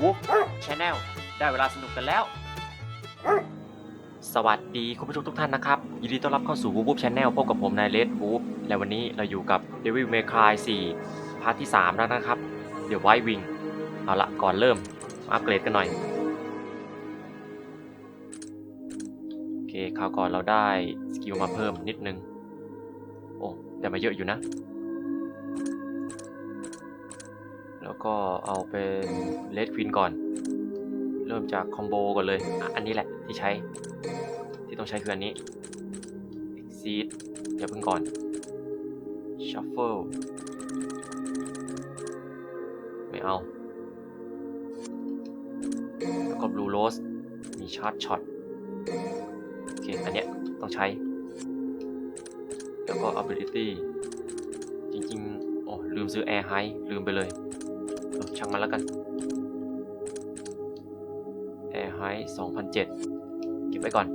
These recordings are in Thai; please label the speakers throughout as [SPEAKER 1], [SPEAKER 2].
[SPEAKER 1] วูฟชาแนลได้เวลาสนุกกันแล้ว สวัสดีคุณผู้ชมทุกท่านนะครับ ยินดีต้อนรับเข้าสู่วูฟชาแนลพบกับผมนายเลดวูฟและวันนี้เราอยู่กับ Devil May Cry 4 พาร์ทที่ 3 แล้วนะครับ เดี๋ยวไววิงเอาละก่อนเริ่มอัปเกรดกันหน่อย โอเคคราวก่อนเราได้สกิลมาเพิ่มนิดนึง โอ้ได้มาเยอะอยู่นะ แล้วก็เอาเป็นเลดควินก่อน เริ่มจากคอมโบก่อนเลยอะอันนี้แหละที่ใช้ ที่ต้องใช้คืออันนี้ Exceed อย่าเพิ่งก่อน Shuffle ไม่เอา แล้วก็ Blue Rose มี Charge Shot โอเค อันเนี้ยต้องใช้ แล้วก็ Ability จริงๆ โอ้ลืมซื้อ Air High ลืมไปเลย ช่างมันแล้วกัน Air High 2007เก็บไว้ก่อน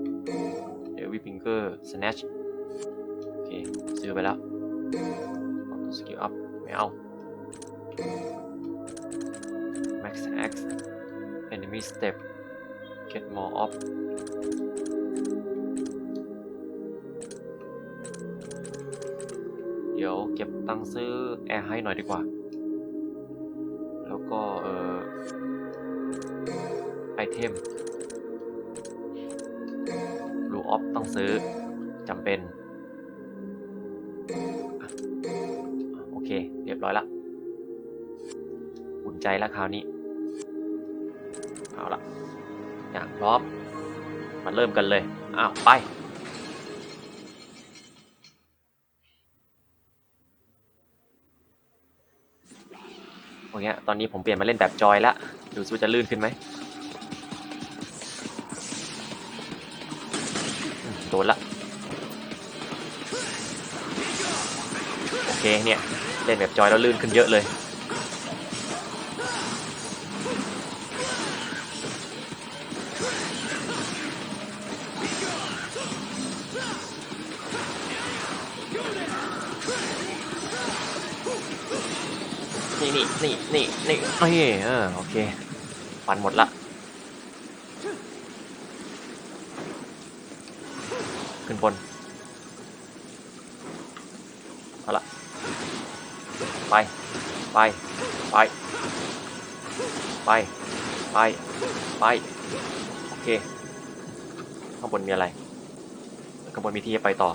[SPEAKER 1] เดี๋ยววิปิงเกอร์ Snatch โอเค ซื้อไปแล้ว Auto Skill Up ไม่เอา Max X Enemy Step Get More Off เดี๋ยวเก็บตังค์ซื้อ Air High หน่อยดีกว่า ยบร้อยละอุ่นใจแล้วคราวนี้ เอาละอย่างพร้อมมาเริ่มกันเลยอ้าวไปโอเคตอนนี้ผมเปลี่ยนมาเล่นแบบจอยแล้วดูซิว่าจะลื่นขึ้นไหมอืมโดนละ โอเคเนี่ย เล่นแบบจอยแล้วลื่นขึ้นเยอะเลย นี่นี่นี่นี่นี่นี่เออโอเคฟันหมดละ ขึ้นบนเอาละ ไป ไป ไป ไป ไป ไป โอเค ข้างบนมีอะไร ข้างบนมีที่จะไปต่อ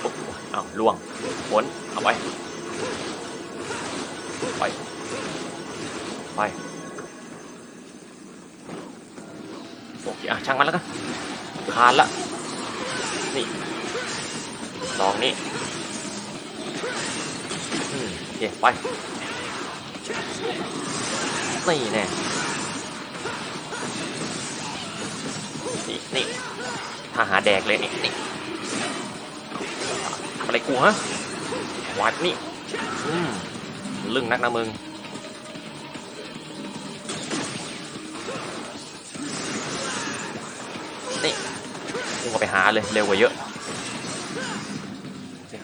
[SPEAKER 1] โอ้โหอ้าล่วงฝนเอาไว้ไป ไป โอเคอะช่างมันแล้วกันคานละ นี่ลองนี่ เค ไป นี่แน่นี่นี่ถ้าหาแดกเลยนี่นี่อะไรกูฮะ วัดนี่ อืมลึ่งนักนะมึงนี่มึงก็ไปหาเลย เร็วกว่าเยอะ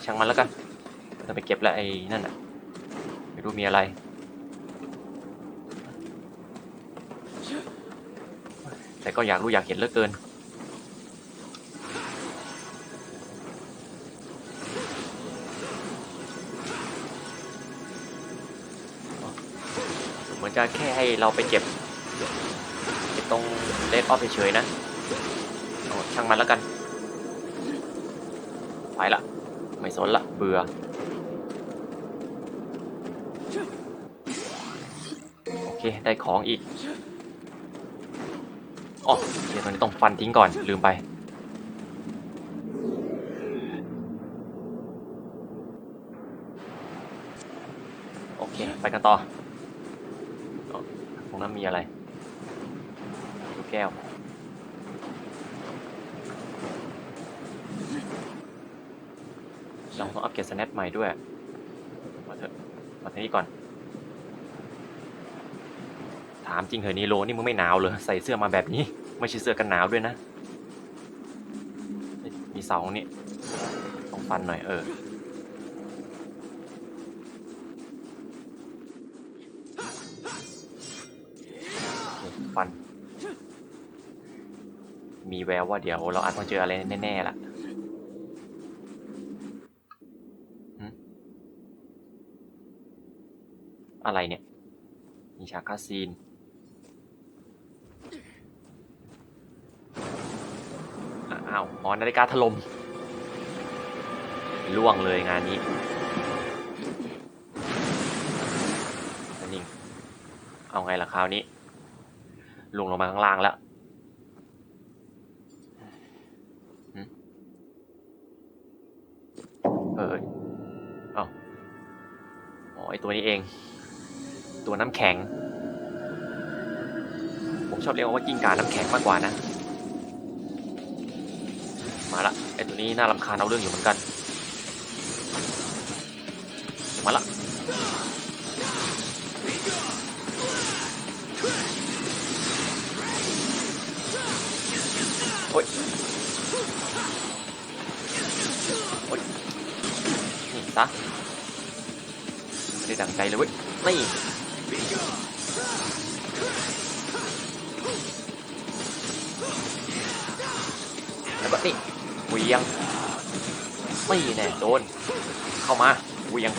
[SPEAKER 1] ช่างมันแล้วกันจะไปเก็บแล้วไอ้นั่นน่ะ ไม่รู้มีอะไร แต่ก็อยากรู้อยากเห็นเหลือเกิน เหมือนจะแค่ให้เราไปเก็บเก็บตรงเลดออฟเฉยๆนะช่างมันแล้วกัน ไปละ ไม่สนละ เบื่อ โอเค ได้ของอีกอ๋อเดี๋ยวตอนนี้ต้องฟันทิ้งก่อน ลืมไป โอเค ไปกันต่อตรงนั้นมีอะไรลูกแก้ว เราต้องอัปเกรดสแนทใหม่ด้วย มาเถอะ มาที่นี่ก่อนามจริงเหรอนีโรนี่มึงไม่หนาวเลยใส่เสื้อมาแบบนี้ ไม่ใช่เสื้อกันหนาวด้วยนะ มีเสานี่ต้องฟันหน่อยเออฟัน มีแววว่าเดี๋ยวเราอาจต้องเจออะไรแน่ๆล่ะอะไรเนี่ย มีฉากคาซีน อ้าวหอนาฬิกาถล่มล่วงเลยงานนี้นนี้เอาไงล่ะคราวนี้ลงลงมาข้างล่างแล้วเอยเอาอ๋อไอตัวนี้เอง ตัวน้ำแข็ง ผมชอบเรียกว่ากิ้งก่าน้ำแข็งมากกว่านะ ตัวนี้น่ารำคาญเอาเรื่องอยู่เหมือนกัน มาละโอ้ยโอ้ยนี่ซะไม่ได้ดังใจเลยเว้ย นี่ เหวียง ไม่แน่โดน เข้ามาเวียง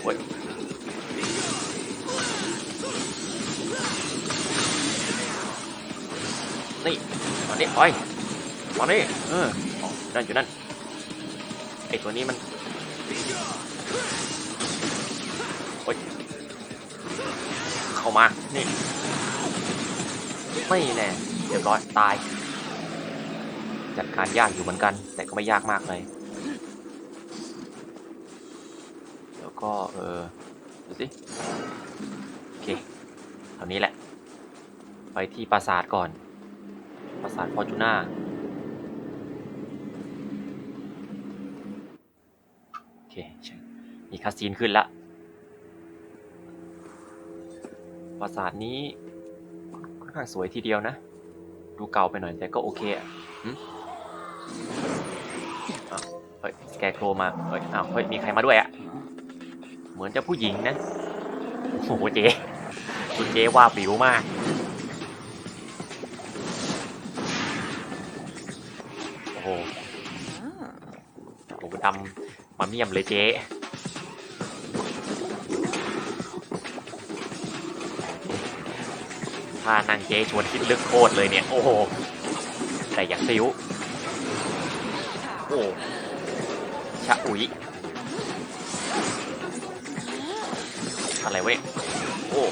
[SPEAKER 1] โอ้ยนี่มานี่ไปมานี่เออนั่นอยู่นั่นไอตัวนี้มันโอ้ยเข้ามา นี่ ไม่แน่ ตาย จัดการยากอยู่เหมือนกัน แต่ก็ไม่ยากมากเลย แล้วก็ เออ ดูสิ โอเคเท่านี้แหละ ไปที่ปราสาทก่อน ปราสาทฟอร์จูน่าโอเคใช่มีคาซีนขึ้นละปราสาทนี้ค่อนข้างสวยทีเดียวนะ ดูเก่าไปหน่อยแต่ก็โอเคอะเฮ้ยแกโครมา เฮ้ย อ้าว เฮ้ย มีใครมาด้วยอะ เหมือนจะผู้หญิงนะ โอ้โหเจ๊คุณเจ๊ว่าบิวมากโอ้โหโอ้โหดำมาเมี่ยมเลยเจ๊ ถ้านางเจ๊ชวนคิดลึกโคตรเลยเนี่ย โอ้โห แต่อย่างซิวโอ้ชะอุ๋ยอะไรเว้ย โอ้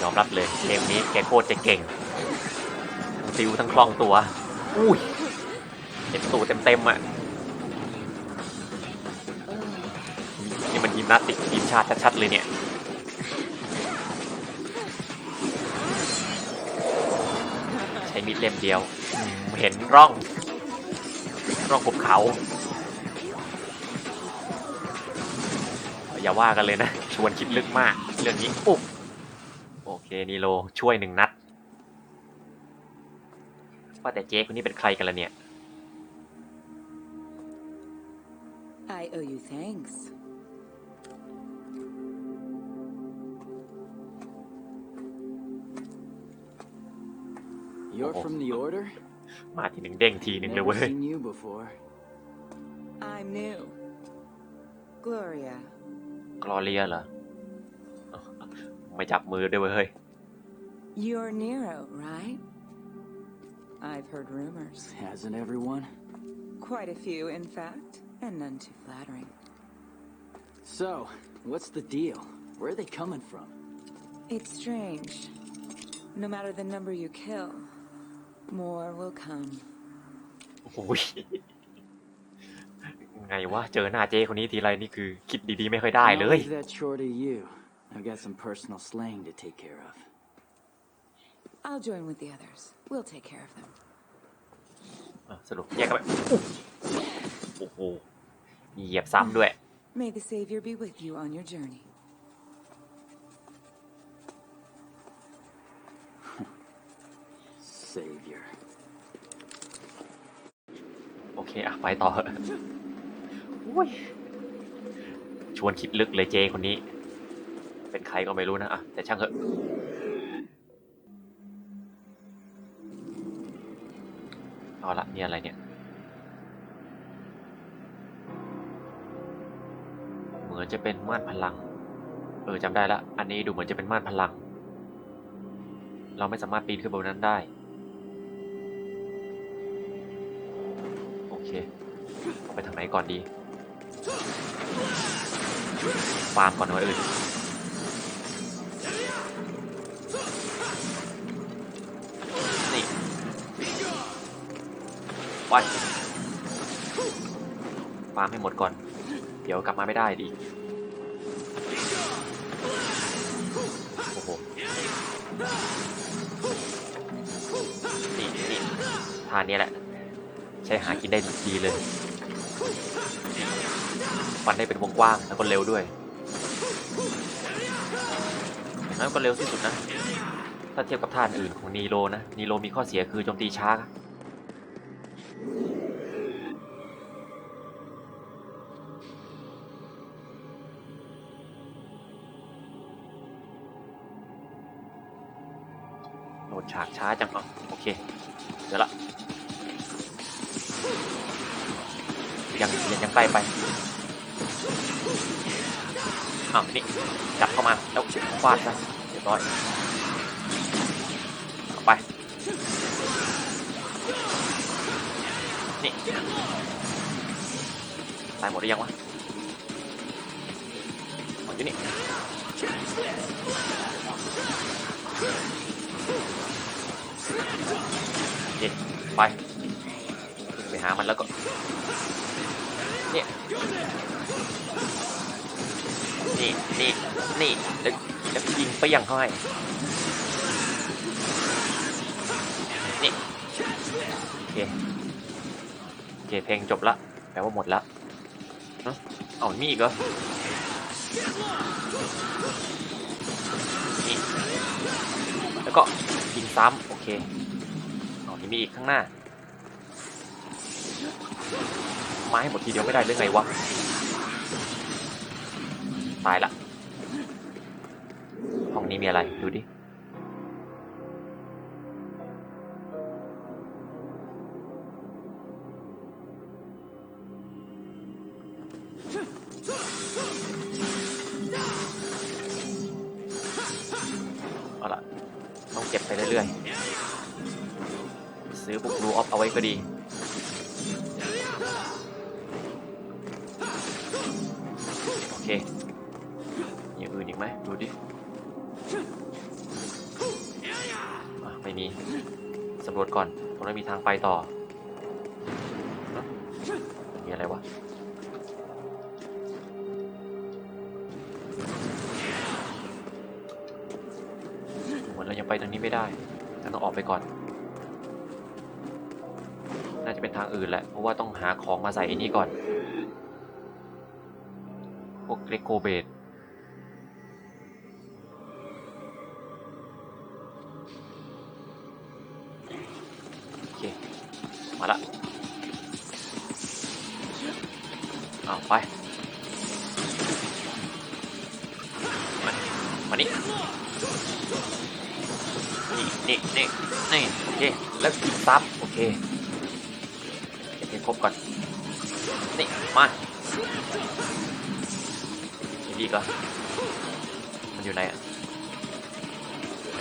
[SPEAKER 1] ยอมรับเลยเกมนี้แกโคตรจะเก่งทั้งซิวทั้งคล่องตัว อุ้ยเห็นตูเต็มๆอะนี่มันยิมนาสติกทีมชาติชัดๆเลยเนี่ย เล่มเดียว เห็นร่อง ร่องภูเขา อย่าว่ากันเลยนะ ชวนคิดลึกมาก เรื่องนี้ปุ๊บโอเคนีโลช่วยหนึ่งนัด ว่าแต่เจ๊คนนี้เป็นใครกันล่ะเนี่ย
[SPEAKER 2] I owe you thanks.
[SPEAKER 3] You're
[SPEAKER 1] Oh.
[SPEAKER 3] from the Order?
[SPEAKER 1] มาทีหนึ่งเด้งทีหนึ่งเลย
[SPEAKER 3] Never
[SPEAKER 1] เว้ย
[SPEAKER 3] seen you before.
[SPEAKER 2] I'm new. Gloria.
[SPEAKER 1] กลอเรียเหรอ ไม่จับมือด้วยเว้ยเฮ้ย
[SPEAKER 2] You're Nero, right? I've heard rumors.
[SPEAKER 3] Hasn't everyone?
[SPEAKER 2] Quite a few, in fact, and none too flattering.
[SPEAKER 3] So, what's the deal? Where are they coming from?
[SPEAKER 2] It's strange. No matter the number you kill, more will come.
[SPEAKER 1] โอ้โหยไงวะ เจอหน้าเจ๊คนนี้ทีไรนี่คือ คิดดีๆ ไม่ค่อยได้เล
[SPEAKER 3] I'll
[SPEAKER 1] ย
[SPEAKER 3] leave that chore to you. I've got some personal slaying to take care of.
[SPEAKER 2] I'll join with the others. We'll take care of them.
[SPEAKER 1] อะสรุปแยกกันไปโอ้โหมีเหยียบซ้ำด้วย
[SPEAKER 2] May the Savior be with you on your journey.
[SPEAKER 1] อเคอะไปต่อเถอะอุ้ยชวนคิดลึกเลยเจคนนี้ เป็นใครก็ไม่รู้นะอะแต่ช่างเถอะเอาละนี่อะไรเนี่ย เหมือนจะเป็นม่านพลัง เออจำได้ละ อันนี้ดูเหมือนจะเป็นม่านพลัง เราไม่สามารถปีนขึ้นบนนั้นได้ ไปทางไหนก่อนดีฟาร์มก่อนไว้อื่นนี่ไปฟาร์มให้หมดก่อน เดี๋ยวกลับมาไม่ได้ดีโอ้โหนี่นี่ทานนี้แหละ ใช้หากินได้ดีเลย ฟันได้เป็นวงกว้างแล้วก็เร็วด้วยอย่างนั้นก็เร็วที่สุดนะ ถ้าเทียบกับท่านอื่นของนีโรนะนีโรมีข้อเสียคือโจมตีช้าโหลดฉากช้าจังอะโอเค เดี๋ยวละยังยังยังใกล้ไป อ้าวนี่จับเข้ามาแล้วฟาดซะเรียบร้อยเอาไป นี่ ตายหมดหรือยังวะหมดอยู่นี่โอเคไป ไปหามันแล้วก็ นี่แล้วแล้วยิงไปยังเขาให้นี่โอเคโอเคเพลงจบละแปลว่าหมดละเอ้ามีอีกเหรอนี่แล้วก็ยิงซ้ำโอเคเอานี่มีอีกข้างหน้าไม้หมดทีเดียวไม่ได้เรื่องไงวะตายละ ห้องนี้มีอะไร ดูดิ เอาละต้องเก็บไปเรื่อยๆ ซื้อบุกรูออฟเอาไว้ก็ดีโอเคอย่างอื่นอีกไหมดูดิ มีสำรวจก่อนตรงนั้นมีทางไปต่อมีอะไรวะเหมือนเรายังไปทางนี้ไม่ได้เราต้องออกไปก่อน น่าจะเป็นทางอื่นแหละ เพราะว่าต้องหาของมาใส่อ้นี่ก่อน พวกเกรโกเบด นี่นี่นี่นี่โอเค แล้วกินซับโอเคเก็บให้ครบก่อน นี่ มาอีกดีก็มันอยู่ไหนอะ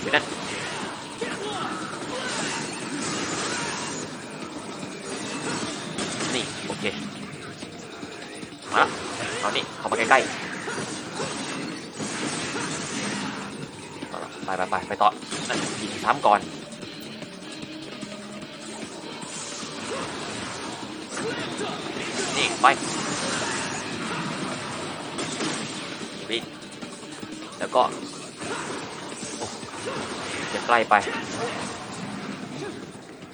[SPEAKER 1] อยู่นั่นนี่ โอเค มาละเอานี่เข้ามาใกล้ๆเอาละ ไปไปไปไปต่อยิงซ้ำก่อนนี่ไปวิ่งแล้วก็จะใกล้ไป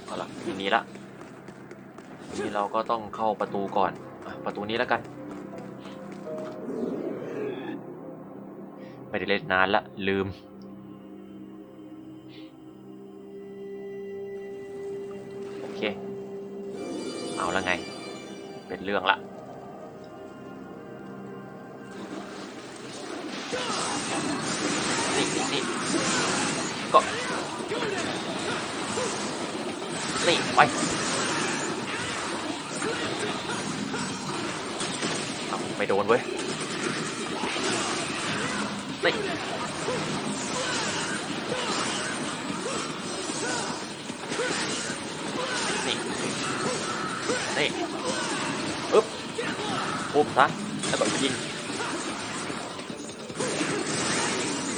[SPEAKER 1] เอาละทีนี้ละทีนี้เราก็ต้องเข้าประตูก่อนประตูนี้แล้วกัน ไม่ได้เล่นนานละลืม เรื่องละนี่นี่นี่ก็นี่ไป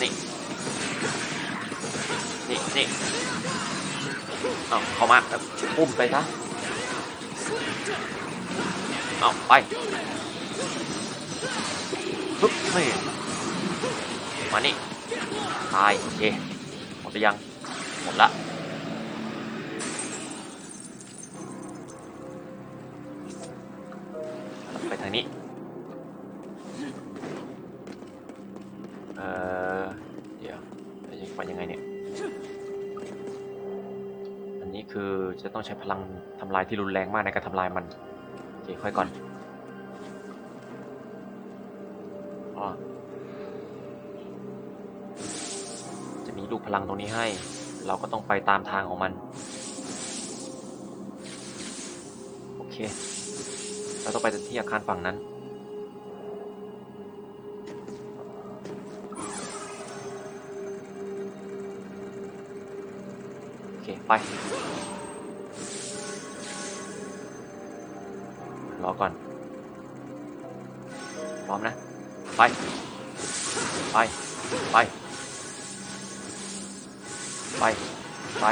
[SPEAKER 1] นี่นี่นี่เอาเข้ามาแบบปุ้มไปซะเอาไปปึ๊บนี่มานี่ตายโอเคหมดไปยังหมดละ พลังทำลายที่รุนแรงมากในการทำลายมันโอเคค่อยก่อนอจะมีลูกพลังตรงนี้ให้ เราก็ต้องไปตามทางของมัน โอเค เราต้องไปที่อาคารฝั่งนั้นโอเคไป ก่อน พร้อมนะ ไป ไป ไป ไป ไป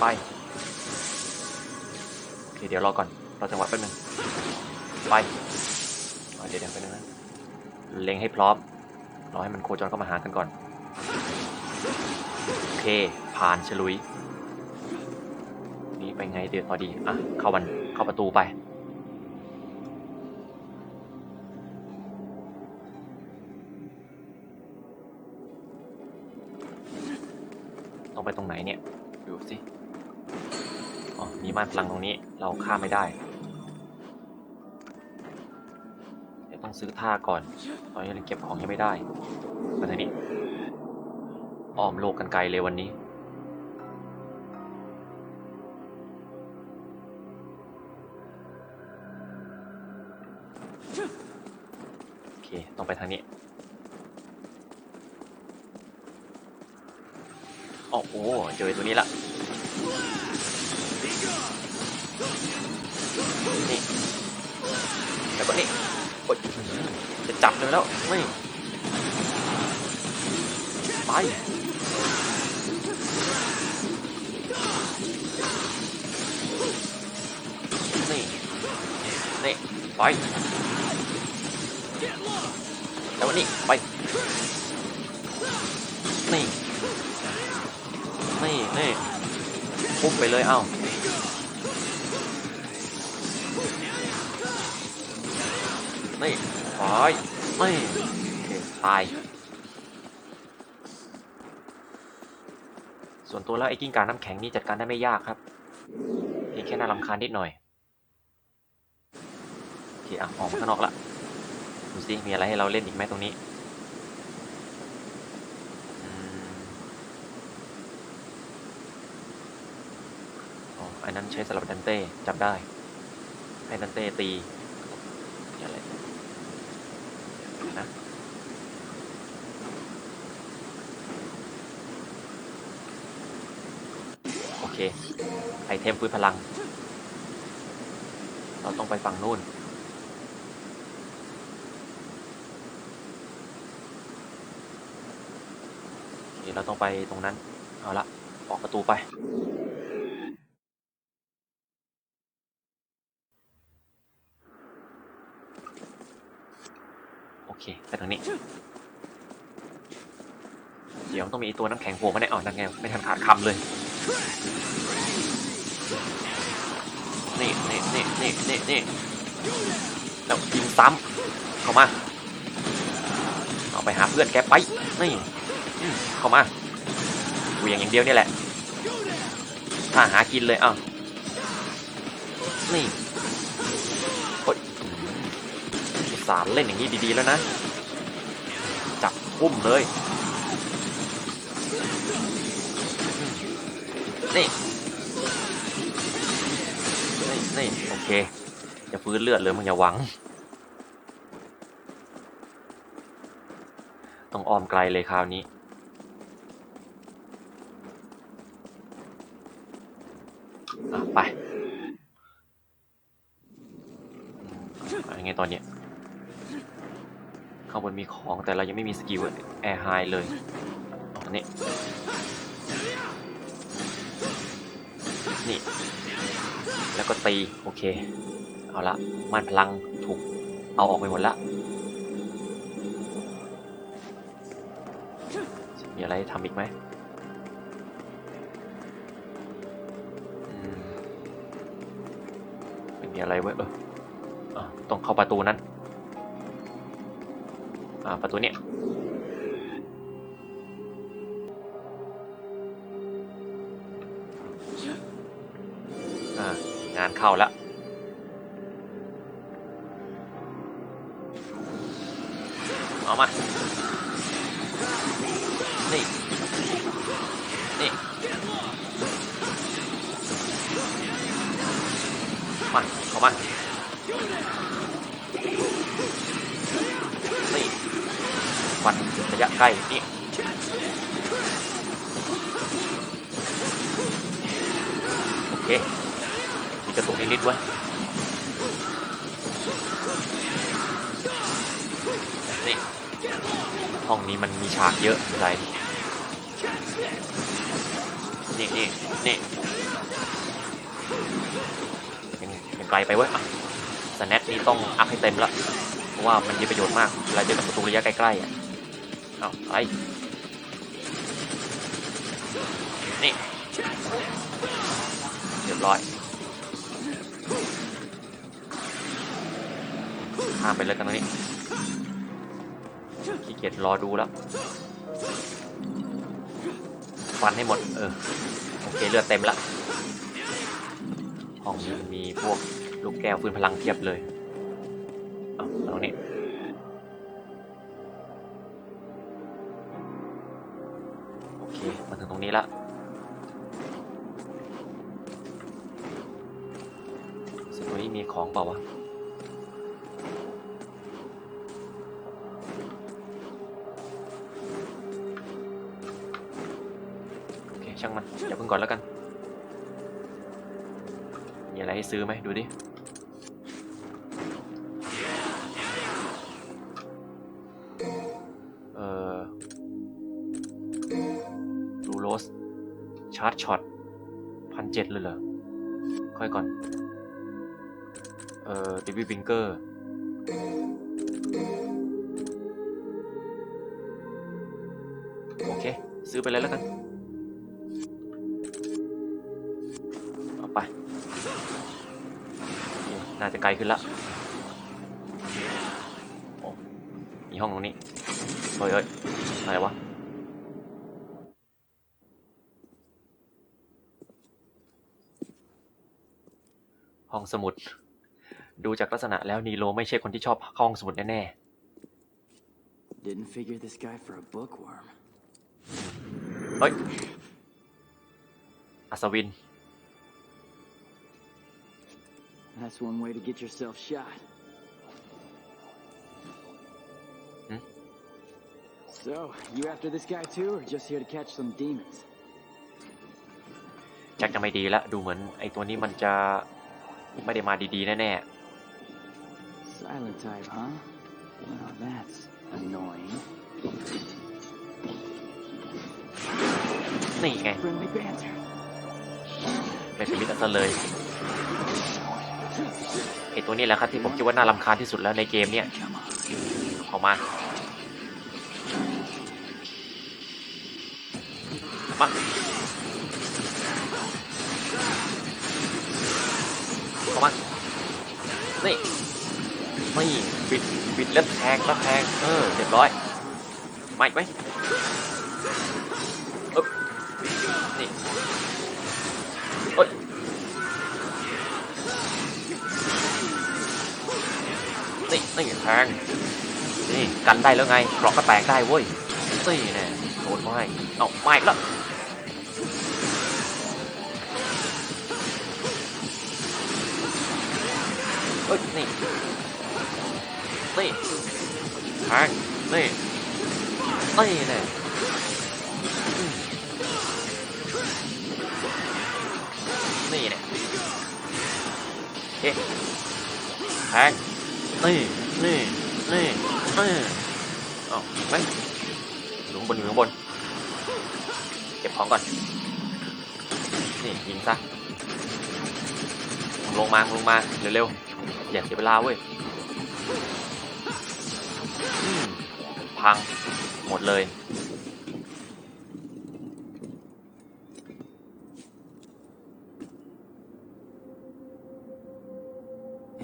[SPEAKER 1] ไป โอเค เดี๋ยวรอก่อน รอจังหวะแป๊บนึง ไป เดี๋ยวเดี๋ยวแป๊บนึงนะ เล็งให้พร้อม รอให้มันโคจรเข้ามาหากันก่อน โอเค ผ่านฉลุย นี่ไปไงเดี๋ยวพอดี อะ เข้าวัน เข้าประตูไป ต้องไปตรงไหนเนี่ย ดูสิอ๋อมีม่านพลังตรงนี้ เราข้ามไม่ได้ เดี๋ยวต้องซื้อท่าก่อน ตอนนี้ยังเก็บของยังไม่ได้ไปทางนี้อ้อมโลกกันไกลเลยวันนี้โอเค ต้องไปทางนี้ โอ้เจอตัวนี้ละนี่แล้วก็นี่โอ๊ยจะจับเลยแล้วไม่ไปนี่นี่ไปแล้วนี่ไปนี่ นี่นี่พุ่มไปเลยเอ้านี่ถอยนี่เคตาย ส่วนตัวแล้วไอ้กิ้งก่าน้ำแข็งนี่จัดการได้ไม่ยากครับเพียงแค่น่ารำคาญนิดหน่อยโอเคอะออกมาข้างนอกละดูสิมีอะไรให้เราเล่นอีกไหมตรงนี้ อันนั้นใช้สำหรับดันเต้จับได้ ให้ดันเต้ตีอะไรนะโอเค ไอเทมฟื้นพลัง เราต้องไปฝั่งนู่นเราต้องไปตรงนั้น เอาละ ออกประตูไป โอเค ไปทางนี้ เดี๋ยวต้องมีตัวน้ำแข็งโผล่มาแน่อ๋อนั่นไงไม่ทันขาดคำเลย นี่นี่นี่นี่นี่นี่แล้วยิงซ้ำเข้ามา เอาไปหาเพื่อนแกไป นี่ เข้ามากูอย่างอย่างเดียวนี่แหละ ถ้าหากินเลยอ้าวนี่โอ๊ยสารเล่นอย่างนี้ดีๆแล้วนะ จับปุ้มเลย นี่ นี่นี่โอเค จะฟื้นเลือดเลยมึงอย่าหวัง ต้องออมไกลเลยคราวนี้ไปยังไงตอนเนี้ย ข้างบนมีของแต่เรายังไม่มีสกิลแอร์ไฮเลยอันนี้นี่ แล้วก็ตี โอเค เอาละมันพลังถูกเอาออกไปหมดละมีอะไรทำอีกไหมมไม่มีอะไรเว้ยเออต้องเข้าประตูนั้น ประตูเนี้ยอ่างานเข้าแล้ว เคมีกระตุกนิดๆไว้นี่ห้องนี้มันมีฉากเยอะอะไรนี่นี่นี่ยังยังไกลไปเว้ยสแนทนี่ต้องอัพให้เต็มละเพราะว่ามันมีประโยชน์มากเวลาเจอกับศัตรูระยะใกล้ๆอะเอาไปนี่ ร้อยข้ามไปเลยกันตรงนี้ขี้เกียจรอดูแล้วฟันให้หมด เออ โอเคเลือดเต็มละห้องนี้มีพวกลูกแก้วฟื้นพลังเทียบเลยเอาตรงนี้โอเคมาถึงตรงนี้ละ ของเปล่าวะโอเคช่างมันอย่าเพิ่งก่อนแล้วกัน มีอะไรให้ซื้อไหมดูดิ เกอร์ โอเค ซื้อไปเลยแล้วกัน เอาไป น่าจะไกลขึ้นละโอ้มีห้องตรงนี้ เฮ้ยเฮ้ยอะไรวะห้องสมุด ดูจากลักษณะแล้วนีโรไม่ใช่คนที่ชอบเข้าห้องสมุดแน่
[SPEAKER 3] Didn't figure this guy for a bookworm.
[SPEAKER 1] ๆ เฮ้ย อัศวิน
[SPEAKER 3] That's one way to get yourself shot.
[SPEAKER 1] Hmm?
[SPEAKER 3] So, you after this guy too, or just here to catch some demons?
[SPEAKER 1] ชักจะไม่ดีละ ดูเหมือนไอ้ตัวนี้มันจะไม่ได้มาดีๆ แน่
[SPEAKER 3] Silent type, huh? Well, that's annoying.
[SPEAKER 1] ๆนี่ไง
[SPEAKER 3] Friendly banter.
[SPEAKER 1] เป็นสมิธซะเลยไอ้ตัวนี้แหละครับที่ผมคิดว่าน่ารำคาญที่สุดแล้วในเกมเนี่ย
[SPEAKER 3] Come on.
[SPEAKER 1] ออกมา มาเข้ามา นี่ นี่บิดบิดแล้วแทงแล้วแทงเออเรียบร้อยมาอีกไหมอึ๊บนี่เอ้ยนี่นี่แทงนี่กันได้แล้วไงเกราะก็แตกได้เว้ยนี่แน่โดนไม่เอาไม่อีกแล้วเอ้ยนี่ นี่แทงนี่นี่แน่อืมนี่แน่เอ๊ะแทงนี่นี่นี่นี่เอ้าไหมอยู่ข้างบนอยู่ข้างบน เก็บของก่อน นี่ยิงซะมึงลงมามึงลงมาเร็วๆอย่าเสียเวลาเว้ย พังหมดเลย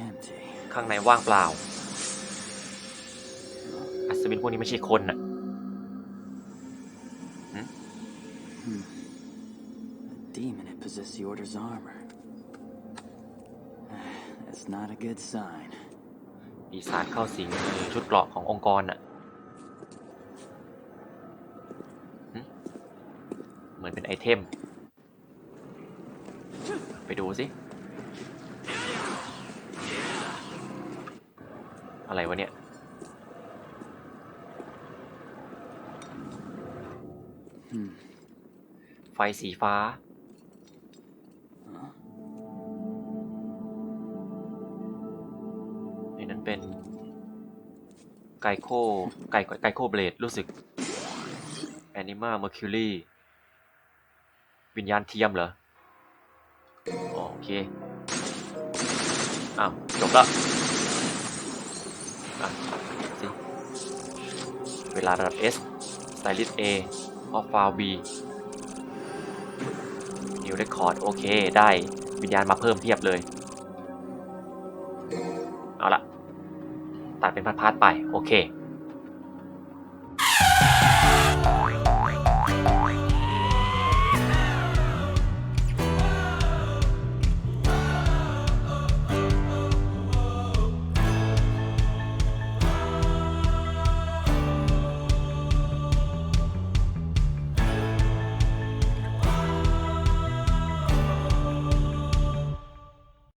[SPEAKER 3] Empty.
[SPEAKER 1] ข้างในว่างเปล่า อัศวินพวกนี้ไม่ใช่คนน่ะ
[SPEAKER 3] Hmm. A demon had possessed the Order's armor. That's not a good sign.
[SPEAKER 1] ปีศาจเข้าสิงชุดเกราะขององค์กรน่ะหึ เหมือนเป็นไอเทม ไปดูสิ อะไรวะเนี่ย
[SPEAKER 3] Hmm.
[SPEAKER 1] ไฟสีฟ้า
[SPEAKER 3] Huh?
[SPEAKER 1] ในนั้นเป็น ไกโคไกไกโคเบลดรู้สึกแอนิมาเมอร์คิวรี วิญญาณเทียมเหรอ โอเค อ้าว จบล้วอะสิเวลาระดับ S Stylist A Off File B New Record โอเค ได้วิญญาณมาเพิ่มเพียบเลย เอาละตัดเป็นพาร์ทๆไป โอเค